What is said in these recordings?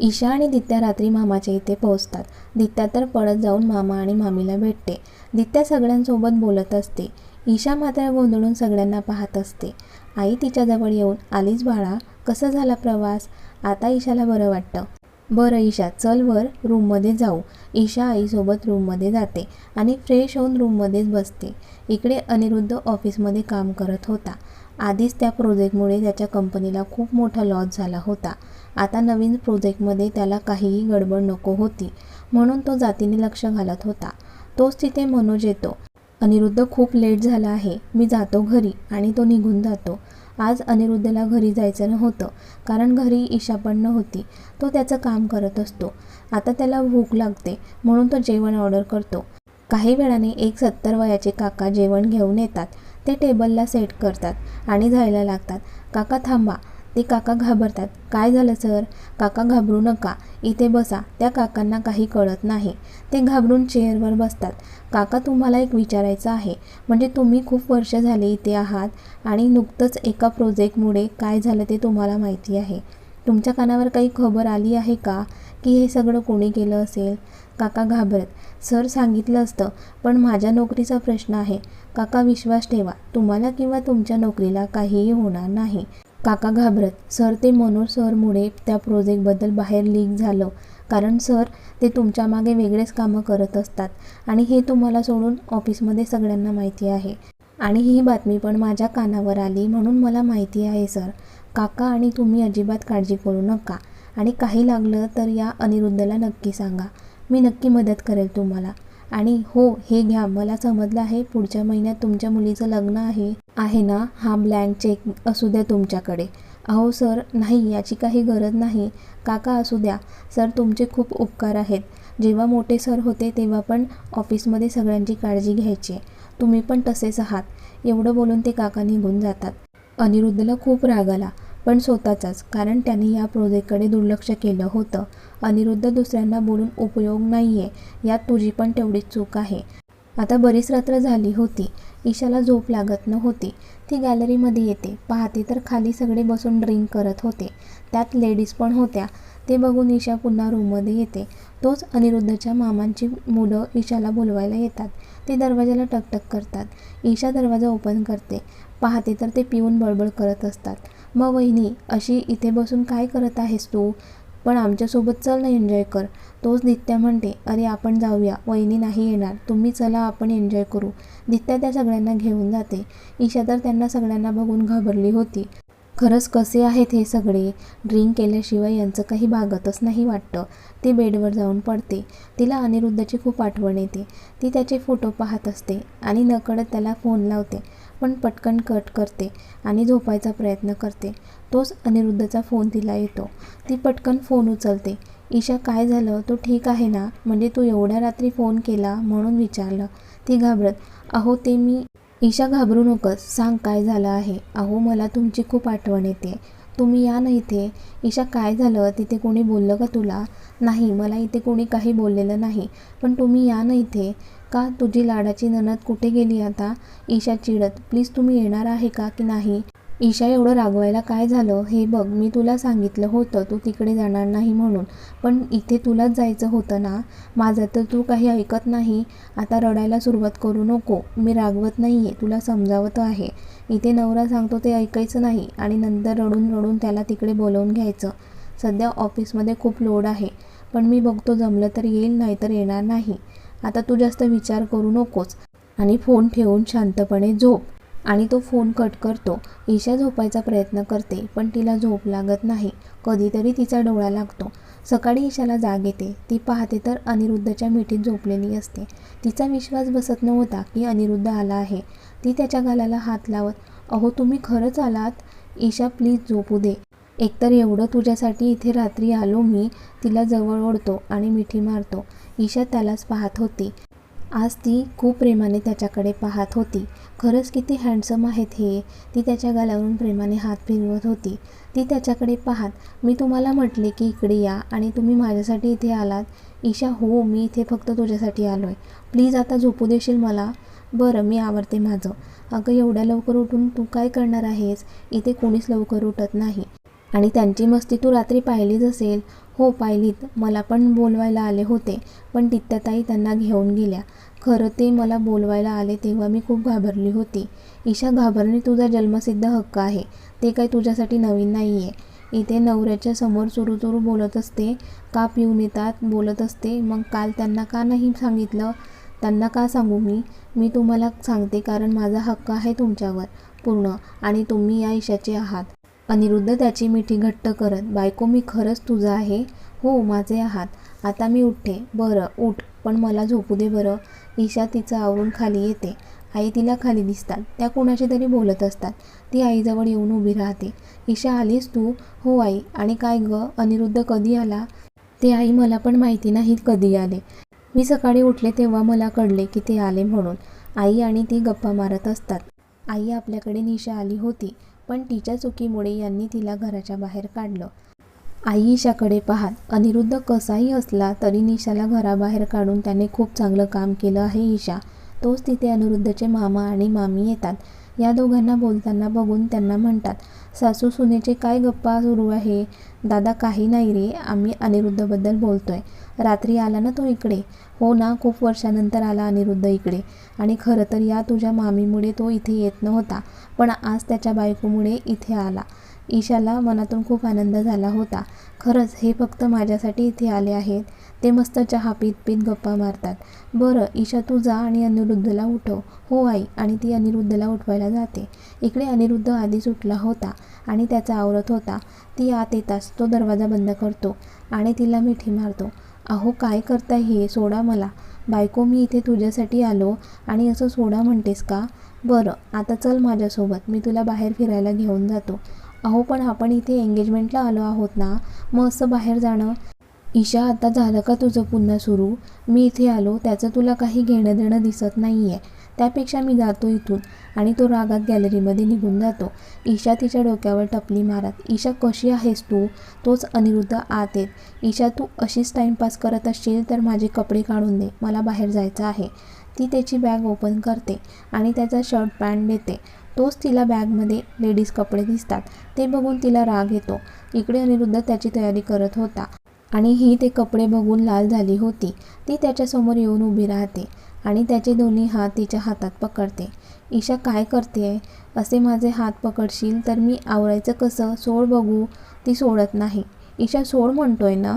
ईशा आणि दित्या रात्री मामाच्या इथे पोहोचतात. दित्या तर पळत जाऊन मामा आणि मामीला भेटते. दित्या सगळ्यांसोबत बोलत असते. ईशा मात्र गोंधळून सगळ्यांना पाहत असते. आई तिच्याजवळ येऊन आलीच बाळा कसा झाला प्रवास? आता ईशाला बरं वाटतं. बरं ईशा चल वर रूममध्ये जाऊ. ईशा आईसोबत रूममध्ये जाते आणि फ्रेश होऊन रूममध्येच बसते. इकडे अनिरुद्ध ऑफिसमध्ये काम करत होता. आधीच त्या प्रोजेक्टमुळे त्याच्या कंपनीला खूप मोठा लॉस झाला होता. आता नवीन प्रोजेक्टमध्ये त्याला काहीही गडबड नको होती म्हणून तो जातीने लक्ष घालत होता. तोच तिथे मनोज येतो. अनिरुद्ध खूप लेट झाला आहे. मी जातो घरी आणि तो निघून जातो. आज अनिरुद्धला घरी जायचं नव्हतं कारण घरी ईशा पण नव्हती. तो त्याचं काम करत असतो. आता त्याला भूक लागते म्हणून तो जेवण ऑर्डर करतो. काही वेळाने एक सत्तर वयाचे काका जेवण घेऊन येतात. ते टेबलला सेट करतात आणि जायला लागतात. काका थांबा ते काका घाबरतात. काय झालं सर? काका घाबरू नका. इथे बसा. त्या काकांना काही कळत नाही. ते घाबरून चेअरवर बसतात. काका तुम्हाला एक विचारायचं आहे. म्हणजे तुम्ही खूप वर्ष झाले इथे आहात आणि नुकतंच एका प्रोजेक्टमुळे काय झालं ते तुम्हाला माहिती आहे. तुमच्या कानावर काही खबर आली आहे का की हे सगळं कोणी केलं असेल? काका घाबरत. सर सांगितलं असतं पण माझ्या नोकरीचा प्रश्न आहे. काका विश्वास ठेवा. तुम्हाला किंवा तुमच्या नोकरीला काहीही होणार नाही. काका घाबरत. सर ते मनोज सरमुळे त्या प्रोजेक्टबद्दल बाहेर लीक झालं. कारण सर ते तुमच्या मागे वेगळेच कामं करत असतात. आणि हे तुम्हाला सोडून ऑफिसमध्ये सगळ्यांना माहिती आहे. आणि ही बातमी पण माझ्या कानावर आली म्हणून मला माहिती आहे सर. काका आणि तुम्ही अजिबात काळजी करू नका. आणि काही लागलं तर या अनिरुद्धला नक्की सांगा. मी नक्की मदत करेल तुम्हाला. आणि हो हे घ्या. मला समजलं आहे पुढच्या महिन्यात तुमच्या मुलीचं लग्न आहे आहे ना? हा ब्लँक चेक असू द्या तुमच्याकडे. अहो सर नाही याची काही गरज नाही. काका असू द्या. सर तुमचे खूप उपकार आहेत. जेव्हा मोठे सर होते तेव्हा पण ऑफिसमध्ये सगळ्यांची काळजी घ्यायची. तुम्ही पण तसेच आहात. एवढं बोलून ते काका निघून जातात. अनिरुद्धला खूप राग आला. पण स्वतःचाच कारण त्याने या प्रोजेक्टकडे दुर्लक्ष केलं होतं. अनिरुद्ध दुसऱ्यांना बोलून उपयोग नाही आहे यात तुझी पण तेवढीच चूक आहे. आता बरीच रात्र झाली होती. ईशाला झोप लागत नव्हती. ती गॅलरीमध्ये येते. पाहते तर खाली सगळे बसून ड्रिंक करत होते. त्यात लेडीज पण होत्या. ते बघून ईशा पुन्हा रूममध्ये येते. तोच अनिरुद्धच्या मामांची मुलं ईशाला बोलवायला येतात. ते दरवाजाला टकटक करतात. ईशा दरवाजा ओपन करते. पाहते तर ते पिऊन बडबड करत असतात. मग वहिनी अशी इथे बसून काय करत आहेस तू? पण आमच्यासोबत चल ना एन्जॉय कर. तोच दित्या म्हणते अरे आपण जाऊया. वहिनी नाही येणार. तुम्ही चला आपण एन्जॉय करू. दित्या त्या सगळ्यांना घेऊन जाते. ईशा तर त्यांना सगळ्यांना बघून घाबरली होती. खरंच कसे आहेत हे सगळे? ड्रिंक केल्याशिवाय यांचं काही भागतच नाही वाटतं. ती बेडवर जाऊन पडते. तिला अनिरुद्धची खूप आठवण येते. ती त्याचे फोटो पाहत असते आणि नकळत त्याला फोन लावते. पण पटकन कट करते आणि झोपायचा प्रयत्न करते. तोच अनिरुद्धचा फोन तिला येतो. ती पटकन फोन उचलते. ईशा काय झालं? तो ठीक आहे ना? म्हणजे तू एवढ्या रात्री फोन केला म्हणून विचारलं. ती घाबरत अहो ते मी ईशा घाबरू नकोस. सांग काय झालं आहे? अहो मला तुमची खूप आठवण येते. तुम्ही या ना इथे. ईशा काय झालं? तिथे कोणी बोललं का तुला? नाही मला इथे कोणी काही बोललेलं नाही. पण तुम्ही या ना इथे. का तुझी लाडाची ननद कुठे गेली आता? ईशा चिडत प्लीज तुम्ही येणार आहे का की नाही? ईशा एवढं रागवायला काय झालं? हे बघ मी तुला सांगितलं होतं तू तिकडे जाणार नाही म्हणून. पण इथे तुलाच जायचं होतं ना? माझं तर तू काही ऐकत नाही. आता रडायला सुरुवात करू नको. मी रागवत नाही आहे तुला समजावत आहे. इथे नवरा सांगतो ते ऐकायचं नाही आणि नंतर रडून रडून त्याला तिकडे बोलवून घ्यायचं. सध्या ऑफिसमध्ये खूप लोड आहे. पण मी बघतो जमलं तर येईल नाही तर येणार नाही. आता तू जास्त विचार करू नकोस. आणि फोन ठेवून शांतपणे झोप. आणि तो फोन कट करतो. ईशा झोपायचा प्रयत्न करते पण तिला झोप लागत नाही. कधीतरी तिचा डोळा लागतो. सकाळी ईशाला जाग येते. ती पाहते तर अनिरुद्धच्या मिठीत झोपलेली असते. तिचा विश्वास बसत नव्हता की अनिरुद्ध आला आहे. ती त्याच्या गालाला हात लावत अहो तुम्ही खरंच आलात? ईशा प्लीज झोपू दे. एकतर एवढं तुझ्यासाठी इथे रात्री आलो मी. तिला जवळ ओढतो आणि मिठी मारतो. ईशा त्यालाच पाहत होती. आज ती खूप प्रेमाने त्याच्याकडे पाहत होती. खरंच किती हँडसम आहेत हे. ती त्याच्या गालावरून प्रेमाने हात फिरवत होती. ती त्याच्याकडे पाहत मी तुम्हाला म्हटले की इकडे या आणि तुम्ही माझ्यासाठी इथे आलात. ईशा हो मी इथे फक्त तुझ्यासाठी आलो आहे प्लीज आता झोपू देशील मला? बरं मी आवडते माझं. अगं एवढ्या लवकर उठून तू काय करणार आहेस? इथे कोणीच लवकर उठत नाही. आणि त्यांची मस्ती तू रात्री पाहिलीच असेल. हो पाहिलीत. मला पण बोलवायला आले होते पण तित्याताई त्यांना घेऊन गेल्या. खरं ते मला बोलवायला आले तेव्हा मी खूप घाबरली होती. ईशा घाबरणे तुझा जन्मसिद्ध हक्क आहे. ते काही तुझ्यासाठी नवीन नाही आहे इथे नवऱ्याच्या समोर चुरू चुरू बोलत असते का पिऊन येतात बोलत असते. मग काल त्यांना का नाही सांगितलं? त्यांना का सांगू मी? मी तुम्हाला सांगते कारण माझा हक्क आहे तुमच्यावर पूर्ण. आणि तुम्ही या ईशाचे आहात. अनिरुद्ध त्याची मिठी घट्ट करत बायको मी खरंच तुझं आहे. हो माझे आहात. आता मी उठते. बरं उठ. पण मला झोपू दे बरं. ईशा तिचं आवरून खाली येते. आई तिला खाली दिसतात. त्या कोणाशी तरी बोलत असतात. ती आईजवळ येऊन उभी राहते. ईशा आलीस तू? हो आई. आणि काय गं? अनिरुद्ध कधी आला? ते आई मला पण माहिती नाही कधी आले. मी सकाळी उठले तेव्हा मला कळले की ते आले म्हणून. आई आणि ती गप्पा मारत असतात. आई आपल्याकडे निशा आली होती. पण तिच्या चुकीमुळे यांनी तिला घराच्या बाहेर काढलं. आई ईशाकडे पाहत अनिरुद्ध कसाही असला तरी निशाला घराबाहेर काढून त्याने खूप चांगलं काम केलं आहे ईशा. तोच तिथे अनिरुद्धचे मामा आणि मामी येतात. या दोघांना बोलताना बघून त्यांना म्हणतात सासू सुनेचे काय गप्पा सुरू आहे? दादा काही नाही रे आम्ही अनिरुद्धबद्दल बोलतोय. रात्री आला ना तो इकडे. हो ना खूप वर्षानंतर आला अनिरुद्ध इकडे. आणि खरं तर या तुझ्या मामीमुळे तो इथे येत नव्हता पण आज त्याच्या बायकोमुळे इथे आला. ईशाला मनातून खूप आनंद झाला होता. खरंच हे फक्त माझ्यासाठी इथे आले आहेत. ते मस्त चहा पीत पीत गप्पा मारतात. बरं ईशा तू जा आणि अनिरुद्धला उठव. हो आई आणि ती अनिरुद्धला उठवायला जाते. इकडे अनिरुद्ध आधीच उठला होता आणि त्याचा आवरत होता. ती आत येताच तो दरवाजा बंद करतो आणि तिला मिठी मारतो. अहो काय करता हे? सोडा मला. बायको मी इथे तुझ्यासाठी आलो आणि असं सोडा म्हणतेस का? बरं आता चल माझ्यासोबत. मी तुला बाहेर फिरायला घेऊन जातो. अहो पण आपण इथे एंगेजमेंटला आलो आहोत ना? मग असं बाहेर जाणं? ईशा आता झालं का तुझं पुन्हा सुरू? मी इथे आलो त्याचं तुला काही घेणं देणं दिसत नाही आहे त्यापेक्षा मी जातो इथून आणि तो रागात गॅलरीमध्ये निघून जातो. ईशा तिच्या डोक्यावर टपली मारत ईशा कशी आहेस तू? तोच अनिरुद्ध आत येत ईशा तू अशीच टाईमपास करत असशील तर माझे कपडे काढून दे मला बाहेर जायचं आहे. ती त्याची बॅग ओपन करते आणि त्याचा शर्ट पॅन्ट देते. तोच तिला बॅगमध्ये लेडीज कपडे दिसतात. ते बघून तिला राग येतो. इकडे अनिरुद्ध त्याची तयारी करत होता आणि ही ते कपडे बघून लाल झाली होती. ती त्याच्यासमोर येऊन उभी राहते. आणि त्याचे दोन्ही हात तिच्या हातात पकडते. ईशा काय करते असे माझे हात पकडशील तर मी आवरायचं कसं? सोड बघू. ती सोडत नाही. ईशा सोड म्हणतोय ना?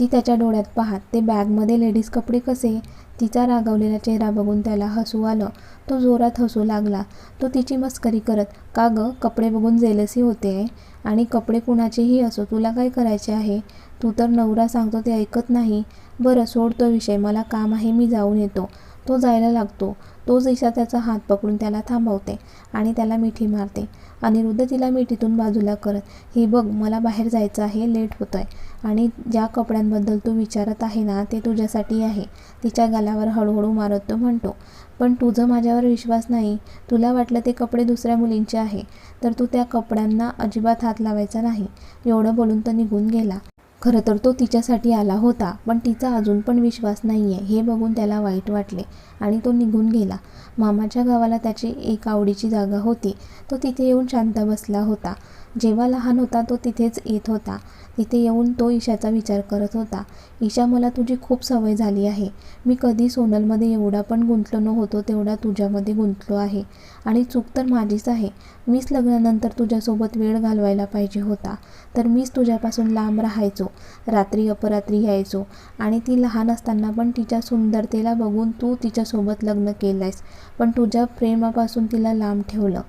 ती त्याच्या डोळ्यात पाहत. ते बॅगमध्ये लेडीज कपडे कसे? तिचा रागावलेला चेहरा बघून त्याला हसू आलं. तो जोरात हसू लागला. तो तिची मस्करी करत का गं? कपडे बघून जेलसी होते आणि कपडे कुणाचेही असो तुला काय करायचे आहे? तू तर नवरा सांगतो ते ऐकत नाही. बरं सोड तो विषय. मला काम आहे मी जाऊन येतो. तो जायला लागतो. तोच ईशा त्याचा हात पकडून त्याला थांबवते आणि त्याला मिठी मारते. अनिरुद्ध तिला मिठीतून बाजूला करत हे बघ मला बाहेर जायचं आहे लेट होतं आहे आणि ज्या कपड्यांबद्दल तू विचारत आहे ना ते तुझ्यासाठी आहे. तिच्या गालावर हळूहळू मारत तो म्हणतो पण तुझं माझ्यावर विश्वास नाही. तुला वाटलं ते कपडे दुसऱ्या मुलींचे आहे तर तू त्या कपड्यांना अजिबात हात लावायचा नाही. एवढं बोलून तो निघून गेला. खरं तर तो तिच्यासाठी आला होता पण तिचा अजून पण विश्वास नाही आहे हे बघून त्याला वाईट वाटले आणि तो निघून गेला. मामाच्या गावाला त्याची एक आवडीची जागा होती. तो तिथे येऊन शांत बसला होता. जेव्हा लहान होता तो तिथेच येत होता. तिथे येऊन तो ईशाचा विचार करत होता. ईशा मला तुझी खूप सवय झाली आहे. मी कधी सोनलमध्ये एवढा पण गुंतलो नव्हतो तेवढा तुझ्यामध्ये गुंतलो आहे. आणि चूक तर माझीच आहे. मीच लग्नानंतर तुझ्यासोबत वेळ घालवायला पाहिजे होता. तर मीच तुझ्यापासून लांब राहायचो. रात्री अपरात्री यायचो. आणि ती लहान असताना पण तिच्या सुंदरतेला बघून तू तिच्यासोबत लग्न केलंयस. पण तुझ्या प्रेमापासून तिला लांब ठेवलं.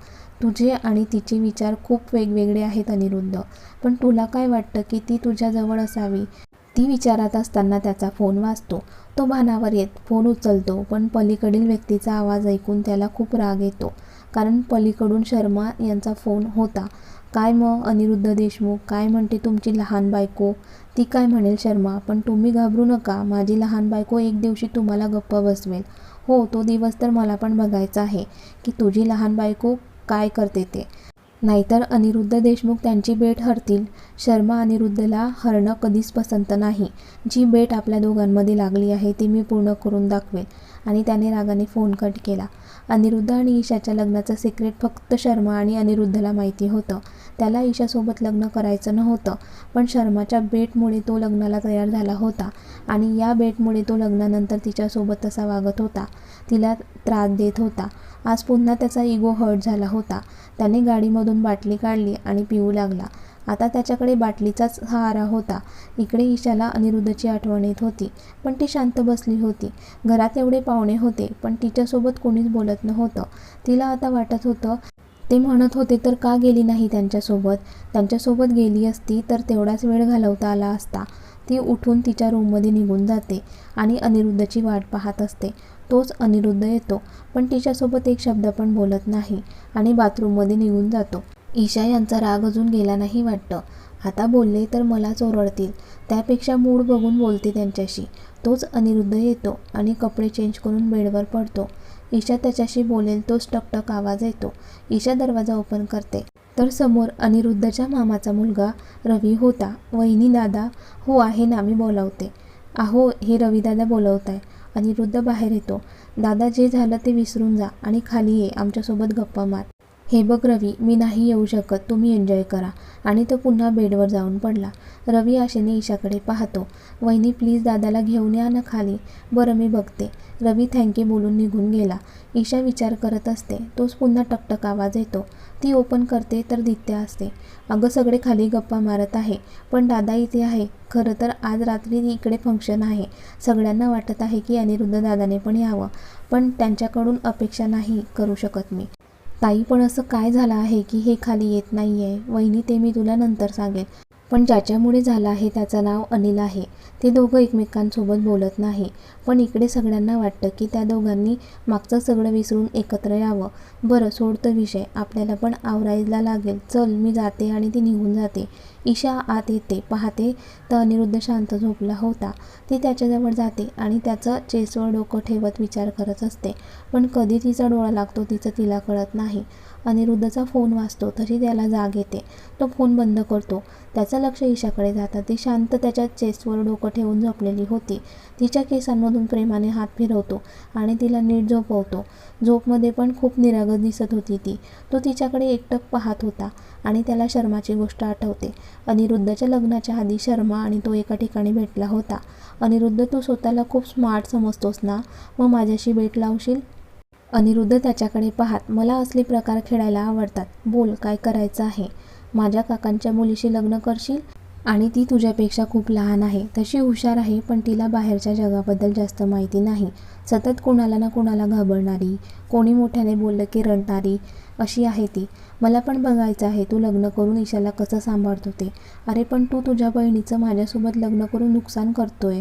तुझे आणि तिचे विचार खूप वेगवेगळे आहेत अनिरुद्ध. पण तुला काय वाटतं की ती तुझ्याजवळ असावी? ती विचारात असताना त्याचा फोन वाजतो. तो भानावर येत फोन उचलतो पण पलीकडील व्यक्तीचा आवाज ऐकून त्याला खूप राग येतो. कारण पलीकडून शर्मा यांचा फोन होता. काय मग अनिरुद्ध देशमुख काय म्हणते तुमची लहान बायको? ती काय म्हणेल शर्मा पण तुम्ही घाबरू नका माझी लहान बायको एक दिवशी तुम्हाला गप्प बसवेल. हो तो दिवस तर मला पण बघायचा आहे की तुझी लहान बायको काय करते ते? नाहीतर अनिरुद्ध देशमुख त्यांची बेट हरतील. शर्मा अनिरुद्धला हरणं कधीच पसंत नाही. जी बेट आपल्या दोघांमध्ये लागली आहे ती मी पूर्ण करून दाखवेन. आणि त्याने रागाने फोन कट केला. अनिरुद्ध आणि ईशाच्या लग्नाचं सिक्रेट फक्त शर्मा आणि अनिरुद्धला माहिती होतं. त्याला ईशासोबत लग्न करायचं नव्हतं पण शर्माच्या बेटमुळे तो लग्नाला तयार झाला होता. आणि या बेटमुळे तो लग्नानंतर तिच्यासोबत तसा वागत होता. तिला त्रास देत होता. आज पुन्हा त्याचा इगो हर्ट झाला होता. त्याने गाडीमधून बाटली काढली आणि पिऊ लागला. आता त्याच्याकडे बाटलीचाच सहारा होता. इकडे ईशाला अनिरुद्धची आठवण येत होती पण ती शांत बसली होती. घरात एवढे पाहुणे होते पण तिच्यासोबत कोणीच बोलत नव्हतं. तिला आता वाटत होतं ते म्हणत होते तर का गेली नाही त्यांच्यासोबत? त्यांच्यासोबत गेली असती तर तेवढाच वेळ घालवता आला असता. ती उठून तिच्या रूममध्ये निघून जाते आणि अनिरुद्धची वाट पाहत असते. तोच अनिरुद्ध येतो. पण तिच्यासोबत एक शब्द पण बोलत नाही आणि बाथरूममध्ये निघून जातो. ईशा यांचा राग अजून गेला नाही वाटतं. आता बोलले तर मलाच ओरडतील. त्यापेक्षा मूड बघून बोलते त्यांच्याशी. तोच अनिरुद्ध येतो आणि कपडे चेंज करून बेडवर पडतो. ईशा त्याच्याशी बोलेल तोच टकटक आवाज येतो. ईशा दरवाजा ओपन करते. तर समोर अनिरुद्धच्या मामाचा मुलगा रवी होता. वहिनी दादा हो आहे ना मी बोलावते. अहो हे रवीदादा बोलवत आहे अनिरुद्ध बाहेर येतो. दादा जे झालं ते विसरून जा आणि खाली ये आमच्यासोबत गप्पा मार. हे बघ रवी मी नाही येऊ शकत तुम्ही एन्जॉय करा. आणि तो पुन्हा बेडवर जाऊन पडला. रवी आशेने ईशाकडे पाहतो. वहिनी प्लीज दादाला घेऊन या ना खाली. बरं मी बघते. रवी थँक्यू बोलून निघून गेला. ईशा विचार करत असते. तोच पुन्हा टकटक आवाज येतो. ती ओपन करते तर दित्या असते. अगं सगळे खाली गप्पा मारत आहे. पण दादा इथे आहे. खरं तर आज रात्री इकडे फंक्शन आहे. सगळ्यांना वाटत आहे की अनिरुद्ध दादाने पण यावं. पण त्यांच्याकडून अपेक्षा नाही करू शकत मी. ताई पण असं काय झालं आहे की हे खाली येत नाही आहे वहिनी ते मी तुला नंतर सांगेन. पण ज्याच्यामुळे झालं आहे त्याचं नाव अनिल आहे. ते दोघं एकमेकांसोबत बोलत नाही. पण इकडे सगळ्यांना वाटतं की त्या दोघांनी मागचं सगळं विसरून एकत्र यावं. बरं सोडतं विषय. आपल्याला पण आवरायला लागेल. चल मी जाते आणि ती निघून जाते. ईशा आत येते पाहते. तर अनिरुद्ध शांत झोपला होता. ती त्याच्याजवळ जाते आणि त्याचं चेसवर डोकं ठेवत विचार करत असते. पण कधी तिचा डोळा लागतो तिचं तिला कळत नाही. अनिरुद्धचा फोन वाचतो तशी त्याला जाग येते. तो फोन बंद करतो. त्याचं लक्ष ईशाकडे जातं. ती शांत त्याच्या चेस्टवर डोकं ठेवून झोपलेली होती. तिच्या केसांमधून प्रेमाने हात फिरवतो आणि तिला नीट झोपवतो. झोपमध्ये पण खूप निरागत दिसत होती ती. तो तिच्याकडे एकटक पाहत होता. आणि त्याला शर्माची गोष्ट आठवते. अनिरुद्धच्या लग्नाच्या आधी शर्मा आणि तो एका ठिकाणी भेटला होता. अनिरुद्ध तू स्वतःला खूप स्मार्ट समजतोस ना? मग माझ्याशी भेट लावशील? अनिरुद्ध त्याच्याकडे पाहत. मला असले प्रकार खेळायला आवडतात. बोल काय करायचं आहे? माझ्या काकांच्या मुलीशी लग्न करशील? आणि ती तुझ्यापेक्षा खूप लहान आहे. तशी हुशार आहे पण तिला बाहेरच्या जगाबद्दल जास्त माहिती नाही. सतत कोणाला ना कोणाला घाबरणारी कोणी मोठ्याने बोललं की रडणारी अशी आहे ती. मला पण बघायचं आहे तू लग्न करून ईशाला कसं सांभाळतो ते. अरे पण तू तुझ्या बहिणीचं माझ्यासोबत लग्न करून नुकसान करतोय.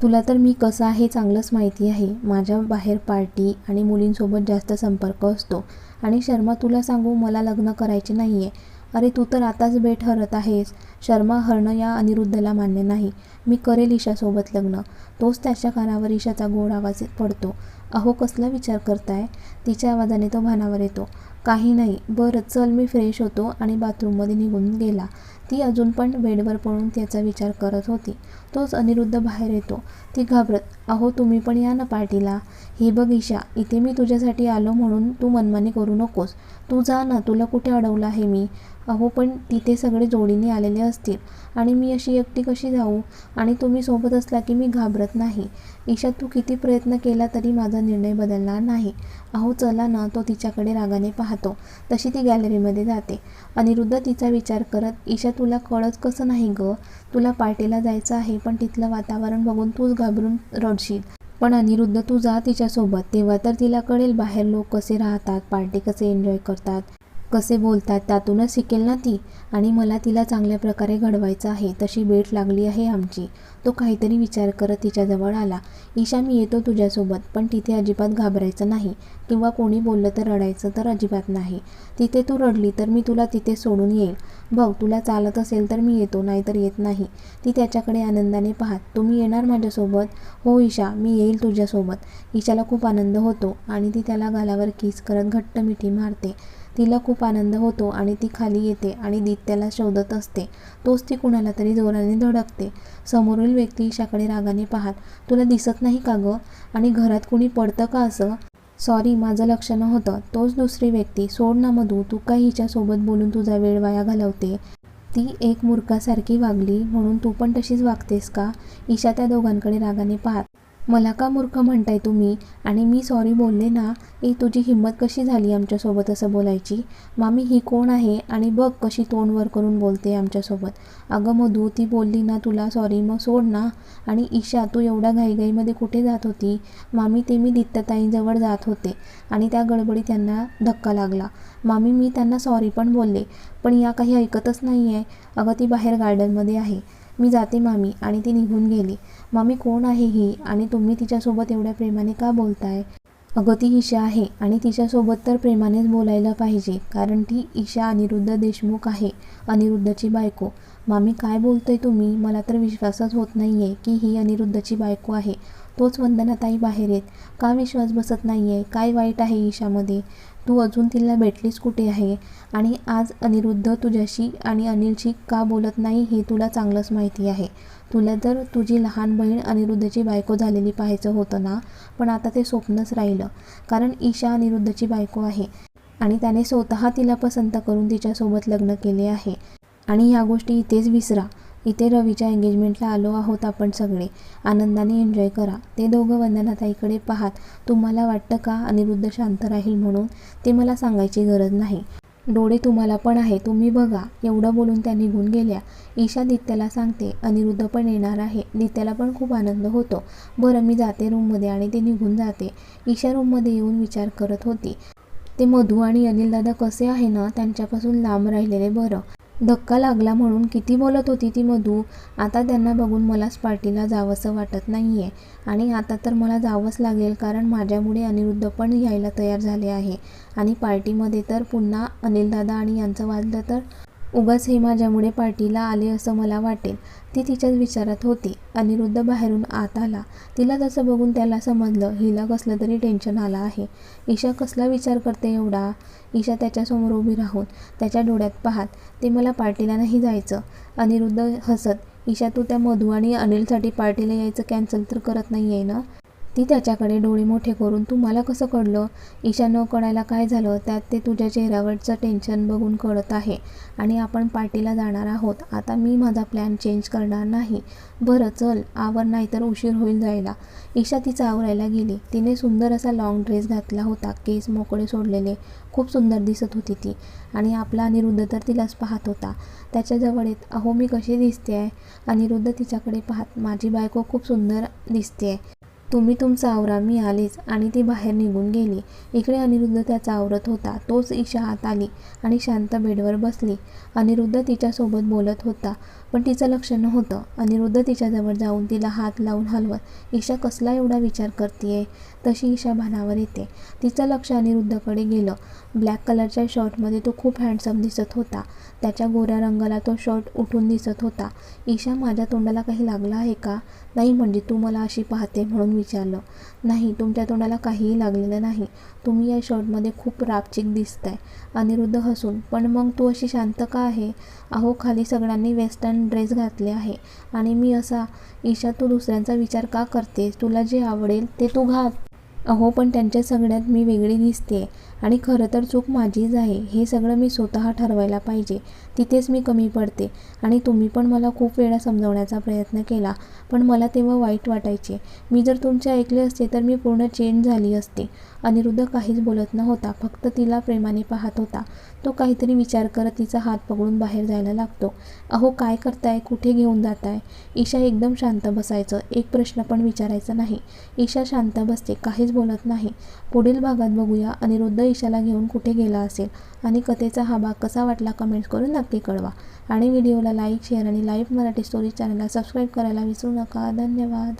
तुला तर मी कसं आहे चांगलंच माहिती आहे. माझ्या बाहेर पार्टी आणि मुलींसोबत जास्त संपर्क असतो. आणि शर्मा तुला सांगू मला लग्न करायचे नाही आहे अरे तू तर आताच बेट हरत आहेस. शर्मा हरणं या अनिरुद्धला मान्य नाही. मी करेल ईशासोबत लग्न. तोच त्याच्या कानावर ईशाचा गोड आवाज पडतो. अहो कसला विचार करताय? तिच्या आवाजाने तो भानावर येतो. काही नाही. बरं चल मी फ्रेश होतो आणि बाथरूममध्ये निघून गेला. ती अजून पण बेडवर पडून त्याचा विचार करत होती. तोच अनिरुद्ध बाहेर येतो. ती घाबरत अहो तुम्ही पण या ना पार्टीला. हे बघ ईशा इथे मी तुझ्यासाठी आलो म्हणून तू मनमानी करू नकोस. तू जा ना तुला कुठे अडवलं आहे मी? अहो पण तिथे सगळे जोडीने आलेले असतील आणि मी अशी एकटी कशी जाऊ? आणि तुम्ही सोबत असला की मी घाबरत नाही. ईशा तू किती प्रयत्न केला तरी माझा निर्णय बदलणार नाही. अहो चला ना तो तिच्याकडे रागाने पाहतो. तशी ती गॅलरीमध्ये जाते. अनिरुद्ध तिचा विचार करत ईशा तुला कळत कसं नाही गं? तुला पार्टीला जायचं आहे पण तिथलं वातावरण बघून तूच घाबरून रडशील. पण अनिरुद्ध तू जा तिच्यासोबत. तेव्हा तर तिला कळेल बाहेर लोक कसे राहतात पार्टी कसे एन्जॉय करतात. कसे बोलतात त्यातूनच शिकेल ना ती. आणि मला तिला चांगल्या प्रकारे घडवायचं आहे तशी भेट लागली आहे आमची. तो काहीतरी विचार करत तिच्याजवळ आला. ईशा मी येतो तुझ्यासोबत पण तिथे अजिबात घाबरायचं नाही. किंवा कोणी बोललं तर रडायचं तर अजिबात नाही. तिथे तू रडली तर मी तुला तिथे सोडून येईल. बघ तुला चालत असेल तर मी येतो नाहीतर येत नाही. ती त्याच्याकडे आनंदाने पाहत तुम्ही येणार माझ्यासोबत? हो ईशा मी येईल तुझ्यासोबत. ईशाला खूप आनंद होतो आणि ती त्याला गालावर किस करत घट्ट मिठी मारते. तिला खूप आनंद होतो आणि ती खाली येते आणि दित्याला शोधत असते. तोच ती कुणाला तरी जोराने धडकते. समोरील व्यक्ती ईशाकडे रागाने पाहत तुला दिसत नाही का गं? आणि घरात कुणी पडतं का असं? सॉरी माझं लक्ष नव्हतं. तोच दुसरी व्यक्ती सोड ना मधू तू काय हिच्यासोबत बोलून तुझा वेळ वाया घालवते. ती एक मूर्खासारखी वागली म्हणून तू पण तशीच वागतेस का? ईशा त्या दोघांकडे रागाने पाहत मला का मूर्ख म्हणताय तुम्ही? आणि मी सॉरी बोलले ना ए तुझी हिंमत कशी झाली आमच्यासोबत असं बोलायची? मामी ही कोण आहे? आणि बघ कशी तोंड वर करून बोलते आमच्यासोबत. अगं मधू ती बोलली ना तुला सॉरी मग सोड ना. आणि ईशा तू एवढ्या घाईघाईमध्ये कुठे जात होती? मामी ते मी दित्तताईंजवळ जात होते. आणि त्या गडबडीत त्यांना धक्का लागला. मामी मी त्यांना सॉरी पण बोलले पण या काही ऐकतच नाही आहे अगं ती बाहेर गार्डनमध्ये आहे. मी जाते मामी. आणि ती निघून गेली. मामी कोण आहे ही? आणि तुम्ही तिच्यासोबत एवढ्या प्रेमाने का बोलताय? अगं ती ईशा आहे आणि तिच्यासोबत तर प्रेमानेच बोलायला पाहिजे कारण ती ईशा अनिरुद्ध देशमुख आहे अनिरुद्धची बायको. मामी काय बोलतोय तुम्ही? मला तर विश्वासच होत नाही आहे की ही अनिरुद्धची बायको आहे. तोच वंदनाताई बाहेर येत का विश्वास बसत नाही आहे काय वाईट आहे ईशामध्ये? तू अजून तिला भेटलीस कुठे आहे? आणि आज अनिरुद्ध तुझ्याशी आणि अनिलशी का बोलत नाही हे तुला चांगलंच माहिती आहे. तुला तर तुझी लहान बहीण अनिरुद्धची बायको झालेली पाहायचं होतं ना? पण आता ते स्वप्नच राहिलं. कारण ईशा अनिरुद्धची बायको आहे. आणि त्याने स्वतः तिला पसंत करून तिच्यासोबत लग्न केले आहे. आणि ह्या गोष्टी इथेच विसरा. इथे रवीच्या एंगेजमेंटला आलो आहोत आपण सगळे. आनंदाने एन्जॉय करा. ते दोघं वंदनाताईकडे पाहात तुम्हाला वाटतं का अनिरुद्ध शांत राहील म्हणून? ते मला सांगायची गरज नाही. डोळे तुम्हाला पण आहे तुम्ही बघा. एवढं बोलून त्या निघून गेल्या. ईशा दित्याला सांगते अनिरुद्ध पण येणार आहे. दित्याला पण खूप आनंद होतो. बरं मी जाते रूममध्ये आणि ते निघून जाते. ईशा रूममध्ये येऊन विचार करत होती. ते मधू आणि अनिलदादा कसे आहे ना? त्यांच्यापासून लांब राहिलेले बरं. धक्का लागला म्हणून किती बोलत होती ती मधू. आता त्यांना बघून मलाच पार्टीला जावंसं वाटत नाही आहे आणि आता तर मला जावंच लागेल कारण माझ्यामुळे अनिरुद्ध पण यायला तयार झाले आहे. आणि पार्टीमध्ये तर पुन्हा अनिलदादा आणि यांचं वाजलं तर? उगाच हे माझ्यामुळे पार्टीला आले असं मला वाटेल. ती तिच्याच विचारात होती. अनिरुद्ध बाहेरून आत आला. तिला तसं बघून त्याला समजलं हिला कसलं तरी टेन्शन आलं आहे. ईशा कसला विचार करते एवढा? ईशा त्याच्यासमोर उभी राहून त्याच्या डोळ्यात पाहात ते मला पार्टीला नाही जायचं. अनिरुद्ध हसत ईशा तू त्या मधू आणि अनिलसाठी पार्टीला यायचं कॅन्सल तर करत नाही आहे ना? ती त्याच्याकडे डोळे मोठे करून तू मला कसं कळलं? ईशा न कळायला काय झालं? त्यात ते तुझ्या चेहऱ्यावरचं टेन्शन बघून कळत आहे आणि आपण पार्टीला जाणार आहोत. आता मी माझा प्लॅन चेंज करणार नाही. बरं चल. आवर नाही तर उशीर होईल जायला. ईशा तिचा आवरायला गेली. तिने सुंदर असा लाँग ड्रेस घातला होता केस मोकळे सोडलेले. खूप सुंदर दिसत होती ती आणि आपला अनिरुद्ध तर तिलाच पाहत होता. त्याच्याजवळ येत अहो मी कशी दिसते आहे अनिरुद्ध तिच्याकडे पाहत माझी बायको खूप सुंदर दिसते आहे तुम्ही तुमचा आवरा मी आलीच आणि ती बाहेर निघून गेली. इकडे अनिरुद्ध त्याचा आवरत होता. तोच ईशा आत आली आणि शांत बेडवर बसली. अनिरुद्ध तिच्यासोबत बोलत होता. पण तिचं लक्ष नव्हतं अनिरुद्ध तिच्याजवळ जाऊन तिला हात लावून हलवत ईशा कसला एवढा विचार करते तशी ईशा भानावर येते. तिचं लक्ष अनिरुद्धकडे गेलं. ब्लॅक कलरच्या शर्टमध्ये तो खूप हँडसम दिसत होता. त्याच्या गोऱ्या रंगाला तो शर्ट उठून दिसत होता. ईशा माझ्या तोंडाला काही लागला आहे का? नाही म्हणजे तू मला अशी पाहते म्हणून विचारलं. नाही तुमच्या तोंडाला काहीही लागलेलं नाही. तुम्ही या शर्टमध्ये खूप रापचिक दिसताय. अनिरुद्ध हसून पण मग तू अशी शांत का आहे? अहो खाली सगळ्यांनी वेस्टर्न ड्रेस घातले आहे. आणि मी असा ईशा तू दुसऱ्यांचा विचार का करतेस? तुला जे आवडेल ते तू घात अहो पण त्यांच्या सगळ्यात मी वेगळी दिसते. आणि खरं तर चूक माझीच आहे. हे सगळं मी स्वतः ठरवायला पाहिजे. तिथेच मी कमी पडते. आणि तुम्ही पण मला खूप वेळा समजवण्याचा प्रयत्न केला. पण मला तेव्हा वाईट वाटायचे. मी जर तुमचे ऐकले असते तर मी पूर्ण चेंज झाली असते. अनिरुद्ध काहीच बोलत नव्हता. फक्त तिला प्रेमाने पाहत होता. तो काहीतरी विचार करत तिचा हात पकडून बाहेर जायला लागतो. अहो काय करताय? कुठे घेऊन जाताय? ईशा एकदम शांत बसायचं. एक प्रश्न पण विचारायचा नाही. ईशा शांत बसते. काहीच बोलत नाही. पुढील भागात बघूया. अनिरुद्ध ईशाला घेऊन कुठे गेला असेल आणि कथेचा हा भाग कसा वाटला कमेंट्स करून नक्की कळवा. आणि व्हिडिओला लाईक शेअर आणि लाईव्ह मराठी स्टोरी चॅनलला सबस्क्राईब करायला विसरू नका. धन्यवाद.